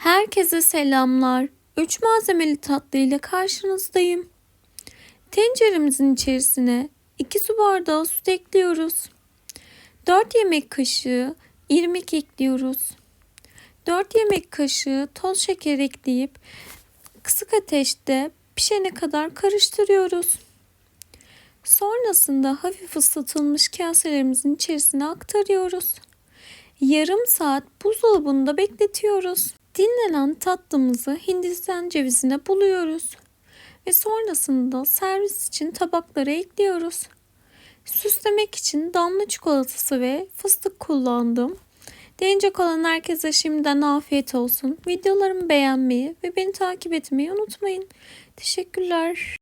Herkese selamlar. 3 malzemeli tatlı ile karşınızdayım. Tenceremizin içerisine 2 su bardağı süt ekliyoruz. 4 yemek kaşığı irmik ekliyoruz. 4 yemek kaşığı toz şeker ekleyip kısık ateşte pişene kadar karıştırıyoruz. Sonrasında hafif ısıtılmış kaselerimizin içerisine aktarıyoruz. Yarım saat buzdolabında bekletiyoruz. Dinlenen tatlımızı Hindistan cevizine buluyoruz. Ve sonrasında servis için tabaklara ekliyoruz. Süslemek için damla çikolatası ve fıstık kullandım. Deneyecek olan herkese şimdiden afiyet olsun. Videolarımı beğenmeyi ve beni takip etmeyi unutmayın. Teşekkürler.